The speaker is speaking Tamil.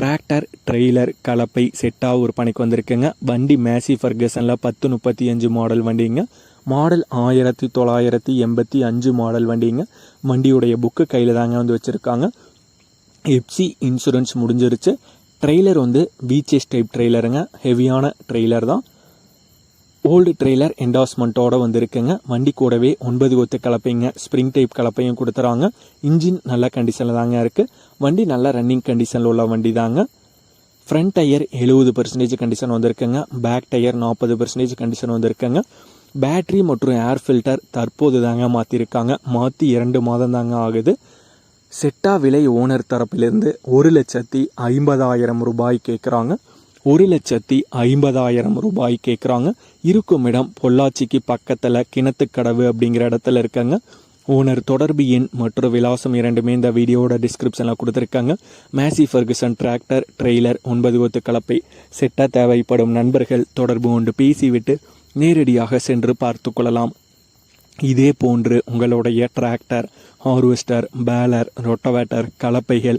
டிராக்டர் ட்ரெய்லர் கலப்பை செட்டாக ஒரு பணிக்கு வந்திருக்குங்க. வண்டி மேசி ஃபர்கசனில் பத்து முப்பத்தி அஞ்சு மாடல் வண்டிங்க. மாடல் ஆயிரத்தி தொள்ளாயிரத்தி எண்பத்தி அஞ்சு மாடல் வண்டிங்க. வண்டியுடைய புக்கு கையில் தாங்க வந்து வச்சுருக்காங்க. எப்சி இன்சூரன்ஸ் முடிஞ்சிருச்சு. ட்ரெய்லர் வந்து பீச்சஸ் டைப் ட்ரெய்லருங்க. ஹெவியான ட்ரெய்லர் தான். ஓல்டு ட்ரெய்லர் என்டாஸ்மெண்ட்டோட வந்திருக்குங்க. வண்டி கூடவே ஒன்பது கொத்து கலப்பைங்க ஸ்ப்ரிங் டைப் கலப்பையும் கொடுத்துறாங்க. இன்ஜின் நல்ல கண்டிஷனில் தாங்க இருக்குது வண்டி நல்ல ரன்னிங் கண்டிஷனில் உள்ள வண்டி தாங்க. ஃப்ரண்ட் டயர் எழுபது பர்சன்டேஜ் கண்டிஷன் வந்திருக்குங்க. பேக் டயர் நாற்பது பர்சன்டேஜ் கண்டிஷன் வந்திருக்குங்க. பேட்ரி மற்றும் ஏர் ஃபில்டர் தற்போது தாங்க மாற்றிருக்காங்க மாற்றி இரண்டு மாதம் தாங்க ஆகுது. செட்டா விலை ஓனர் தரப்பிலிருந்து ஒரு லட்சத்தி ஐம்பதாயிரம் ரூபாய் கேட்குறாங்க ஒரு லட்சத்தி ஐம்பதாயிரம் ரூபாய் கேட்குறாங்க இருக்கும் இடம் பொள்ளாச்சிக்கு பக்கத்தில் கிணத்துக்கடவு அப்படிங்கிற இடத்துல இருக்காங்க. ஓனர் தொடர்பு எண் மற்றும் விலாசம் இரண்டுமே இந்த வீடியோவோட டிஸ்கிரிப்ஷனில் கொடுத்துருக்காங்க. மேசி ஃபர்குசன் டிராக்டர் ட்ரெய்லர் ஒன்பது ஒத்து கலப்பை செட்டாக தேவைப்படும் நண்பர்கள் தொடர்பு கொண்டு பேசிவிட்டு நேரடியாக சென்று பார்த்து கொள்ளலாம். இதே போன்று உங்களுடைய டிராக்டர் ஹார்வெஸ்டர் பேலர் ரொட்டவேட்டர் கலப்பைகள்